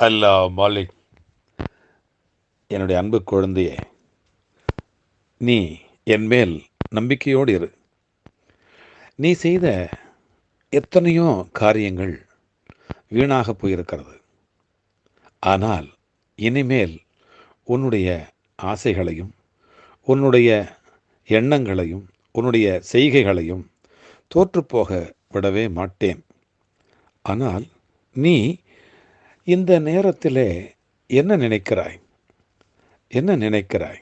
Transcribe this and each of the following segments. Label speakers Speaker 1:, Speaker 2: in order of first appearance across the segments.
Speaker 1: அல்லா மாலிக். என்னுடைய அன்பு குழந்தையே நீ என் மேல் நம்பிக்கையோடு இரு. நீ செய்த எத்தனையோ காரியங்கள் வீணாக போயிருக்கிறது. ஆனால் இனிமேல் உன்னுடைய ஆசைகளையும் உன்னுடைய எண்ணங்களையும் உன்னுடைய செய்கைகளையும் தோற்றுப்போக விடவே மாட்டேன். ஆனால் நீ இந்த நேரத்திலே என்ன நினைக்கிறாய்? என்ன நினைக்கிறாய்?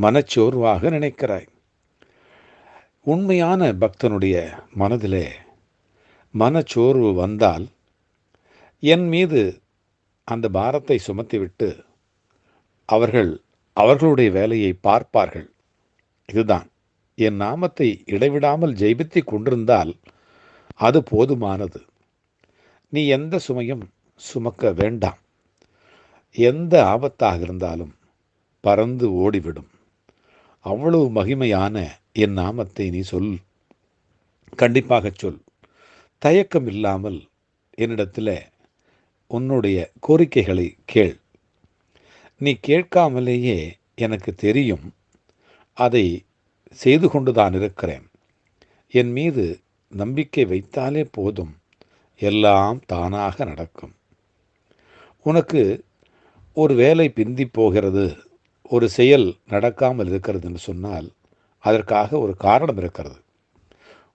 Speaker 1: மனச்சோர்வாக நினைக்கிறாய். உண்மையான பக்தனுடைய மனதிலே மனச்சோர்வு வந்தால் என் மீது அந்த பாரத்தை சுமத்திவிட்டு அவர்கள் அவர்களுடைய வேலையை பார்ப்பார்கள். இதுதான். என் நாமத்தை இடைவிடாமல் ஜெயிபித்து கொண்டிருந்தால் அது போதுமானது. நீ எந்த சுமையும் சுமக்க வேண்டாம். எந்த ஆபத்தாக இருந்தாலும் பறந்து ஓடிவிடும். அவ்வளவு மகிமையான என் நாமத்தை நீ சொல். கண்டிப்பாக சொல். தயக்கம் இல்லாமல் என்னிடத்தில் உன்னுடைய கோரிக்கைகளை கேள். நீ கேட்காமலேயே எனக்கு தெரியும். அதை செய்து கொண்டுதான் இருக்கிறேன். என் மீது நம்பிக்கை வைத்தாலே போதும். எல்லாம் தானாக நடக்கும். உனக்கு ஒரு வேலை பிந்தி போகிறது ஒரு செயல் நடக்காமல் இருக்கிறது என்று சொன்னால் அதற்காக ஒரு காரணம் இருக்கிறது.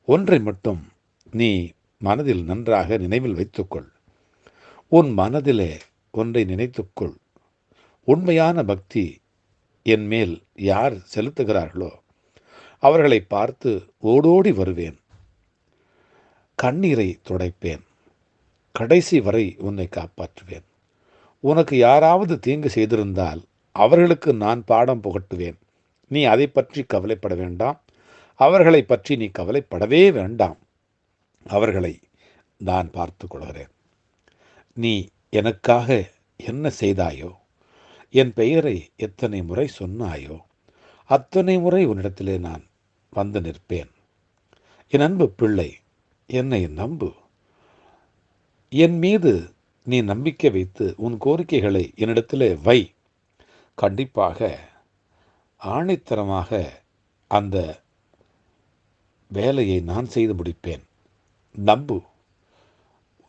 Speaker 1: ஒன்றை மட்டும் நீ மனதில் நன்றாக நினைவில் வைத்துக்கொள். உன் மனதிலே ஒன்றை நினைத்துக்கொள். உண்மையான பக்தி என் மேல் யார் செலுத்துகிறார்களோ அவர்களை பார்த்து ஓடோடி வருவேன். கண்ணீரை துடைப்பேன். கடைசி வரை உன்னை காப்பாற்றுவேன். உனக்கு யாராவது தீங்கு செய்திருந்தால் அவர்களுக்கு நான் பாடம் புகட்டுவேன். நீ அதை பற்றி கவலைப்பட வேண்டாம். அவர்களை பற்றி நீ கவலைப்படவே வேண்டாம். அவர்களை நான் பார்த்து கொள்கிறேன். நீ எனக்காக என்ன செய்தாயோ? என் பெயரை எத்தனை முறை சொன்னாயோ? அத்தனை முறை உன்னிடத்திலே நான் வந்து நிற்பேன். என் அன்பு பிள்ளை என்னை நம்பு. என் மீது நீ நம்பிக்கை வைத்து உன் கோரிக்கைகளை என்னிடத்திலே வை. கண்டிப்பாக ஆணைத்தரமாக அந்த வேலையை நான் செய்து முடிப்பேன். நம்பு.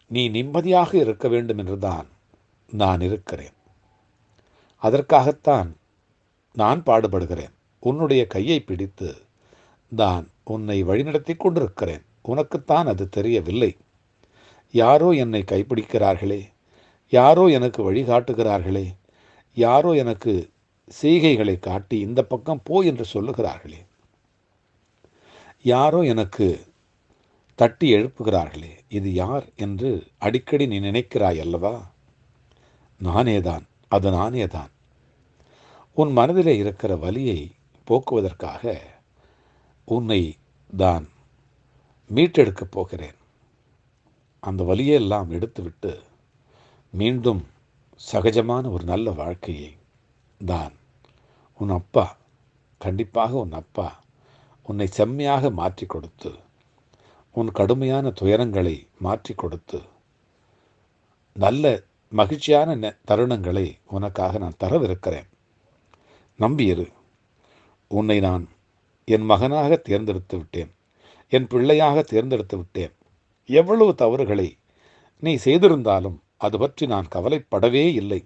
Speaker 1: நீ நிம்மதியாக இருக்க வேண்டும் என்றுதான் நான் இருக்கிறேன். அதற்காகத்தான் நான் பாடுபடுகிறேன். உன்னுடைய கையை பிடித்து நான் உன்னை வழிநடத்தி கொண்டிருக்கிறேன். உனக்குத்தான் அது தெரியவில்லை. யாரோ என்னை கைப்பிடிக்கிறார்களே? யாரோ எனக்கு வழிகாட்டுகிறார்களே? யாரோ எனக்கு செய்கைகளை காட்டி இந்த பக்கம் போ என்று சொல்லுகிறார்களே? யாரோ எனக்கு தட்டி எழுப்புகிறார்களே? இது யார் என்று அடிக்கடி நீ நினைக்கிறாய் அல்லவா? நானேதான் அது நானேதான். உன் மனதிலே இருக்கிற வலியை போக்குவதற்காக உன்னை தான் மீட்டெடுக்கப் போகிறேன். அந்த வலியெல்லாம் எடுத்துவிட்டு மீண்டும் சகஜமான ஒரு நல்ல வாழ்க்கையை தான் உன் அப்பா கண்டிப்பாக உன் அப்பா உன்னை செம்மையாக மாற்றி கொடுத்து உன் கடுமையான துயரங்களை மாற்றி கொடுத்து நல்ல மகிழ்ச்சியான நெ- தருணங்களை உனக்காக நான் தரவிருக்கிறேன். நம்பியிரு. உன்னை நான் என் மகனாக தேர்ந்தெடுத்து விட்டேன். என் பிள்ளையாக தேர்ந்தெடுத்து விட்டேன். எவ்வளவு தவறுகளை நீ செய்திருந்தாலும் அது பற்றி நான் கவலைப்படவே இல்லை.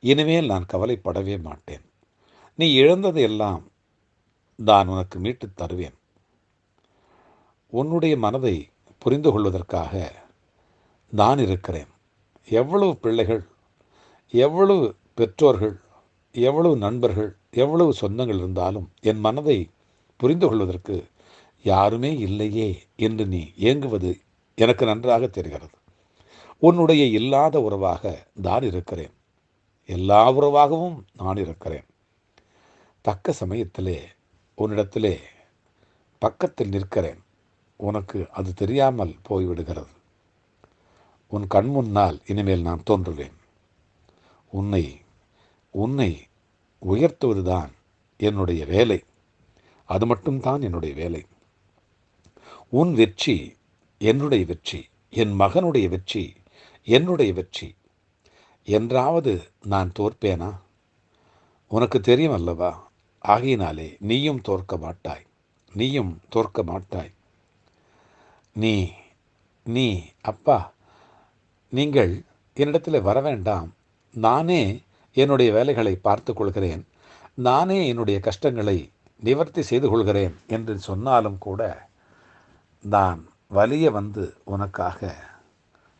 Speaker 1: இனிமேல் நான் கவலைப்படவே மாட்டேன். நீ இழந்ததையெல்லாம் நான் உனக்கு மீட்டுத் தருவேன். உன்னுடைய மனதை புரிந்து கொள்வதற்காக நான் இருக்கிறேன். எவ்வளவு பிள்ளைகள் எவ்வளவு பெற்றோர்கள் எவ்வளவு நண்பர்கள் எவ்வளவு சொந்தங்கள் இருந்தாலும் என் மனதை புரிந்து கொள்வதற்கு யாருமே இல்லையே என்று நீ ஏங்குவது எனக்கு நன்றாக தெரிகிறது. உன்னுடைய இல்லாத உறவாக நான் இருக்கிறேன். எல்லா உறவாகவும் நான் இருக்கிறேன். தக்க சமயத்திலே உன்னிடத்திலே பக்கத்தில் நிற்கிறேன். உனக்கு அது தெரியாமல் போய்விடுகிறது. உன் கண் முன்னால் இனிமேல் நான் தோன்றுவேன். உன்னை உன்னை உயர்த்துவதுதான் என்னுடைய வேலை. அது மட்டும்தான் என்னுடைய வேலை. உன் வெற்றி என்னுடைய வெற்றி என் மகனுடைய வெற்றி என்னுடைய வெற்றி. என்றாவது நான் தோற்பேனா? உனக்கு தெரியும் அல்லவா? ஆகையினாலே நீயும் தோற்க மாட்டாய் நீயும் தோற்க மாட்டாய். நீ நீ அப்பா நீங்கள் என்னிடத்தில் வர வேண்டாம். நானே என்னுடைய வேலைகளை பார்த்து கொள்கிறேன். நானே என்னுடைய கஷ்டங்களை நிவர்த்தி செய்து கொள்கிறேன் என்று சொன்னாலும் கூட நான் வலிய வந்து உனக்காக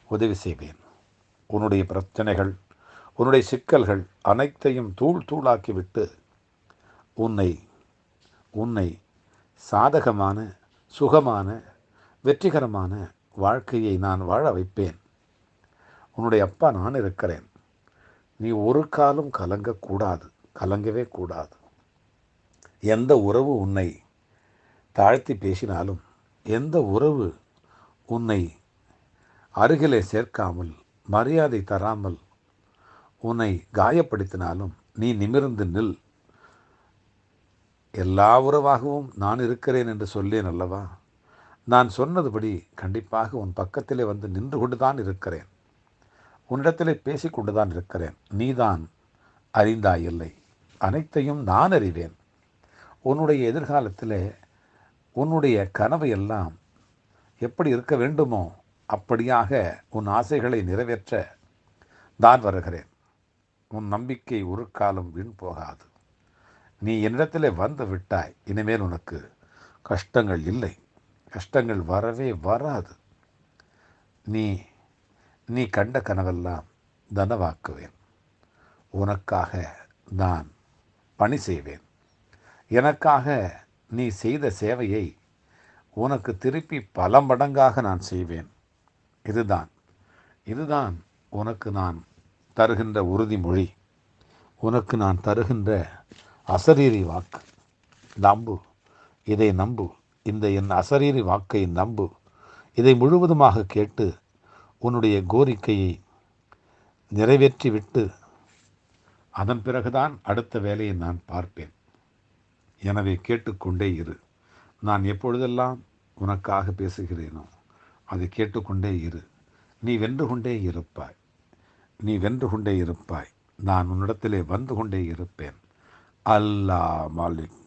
Speaker 1: உதவி செய்வேன். உன்னுடைய பிரச்சனைகள் உன்னுடைய சிக்கல்கள் அனைத்தையும் தூள் தூளாக்கிவிட்டு உன்னை உன்னை சாதகமான சுகமான வெற்றிகரமான வாழ்க்கையை நான் வாழ வைப்பேன். உன்னுடைய அப்பா நான் இருக்கிறேன். நீ ஒரு காலம் கலங்கக்கூடாது கலங்கவே கூடாது. எந்த உறவு உன்னை தாழ்த்தி பேசினாலும் எந்த உறவு உன்னை அருகிலே சேர்க்காமல் மரியாதை தராமல் உன்னை காயப்படுத்தினாலும் நீ நிமிர்ந்து நில். எல்லா உறவாகவும் நான் இருக்கிறேன் என்று சொல்லேன் அல்லவா? நான் சொன்னதுபடி கண்டிப்பாக உன் பக்கத்திலே வந்து நின்று கொண்டு தான் இருக்கிறேன். உன்னிடத்திலே பேசிக்கொண்டு தான் இருக்கிறேன். நீதான் அறிந்தாயில்லை அனைத்தையும் நான் அறிவேன். உன்னுடைய எதிர்காலத்திலே உன்னுடைய கனவு எல்லாம் எப்படி இருக்க வேண்டுமோ அப்படியாக உன் ஆசைகளை நிறைவேற்ற நான் வருகிறேன். உன் நம்பிக்கை ஒரு காலம் வீண் போகாது. நீ என்னிடத்திலே வந்து விட்டாய் இனிமேல் உனக்கு கஷ்டங்கள் இல்லை. கஷ்டங்கள் வரவே வராது. நீ நீ கண்ட கனவெல்லாம் தனவாக்குவேன். உனக்காக நான் பணி செய்வேன். எனக்காக நீ செய்த சேவையை உனக்கு திருப்பி பல மடங்காக நான் செய்வேன். இதுதான் இதுதான் உனக்கு நான் தருகின்ற உறுதிமொழி. உனக்கு நான் தருகின்ற அசரீரி வாக்கு. நம்பு இதை நம்பு. இந்த என் அசரீரி வாக்கை நம்பு. இதை முழுவதுமாக கேட்டு உன்னுடைய கோரிக்கையை நிறைவேற்றிவிட்டு அதன் பிறகுதான் அடுத்த வேலையை நான் பார்ப்பேன். எனவே கேட்டுக்கொண்டே இரு. நான் எப்பொழுதெல்லாம் உனக்காக பேசுகிறேனோ அதை கேட்டுக்கொண்டே இரு. நீ வென்று கொண்டே இருப்பாய். நீ வென்று கொண்டே இருப்பாய். நான் உன்னிடத்திலே வந்து கொண்டே இருப்பேன். அல்லாஹ் மாலிக்.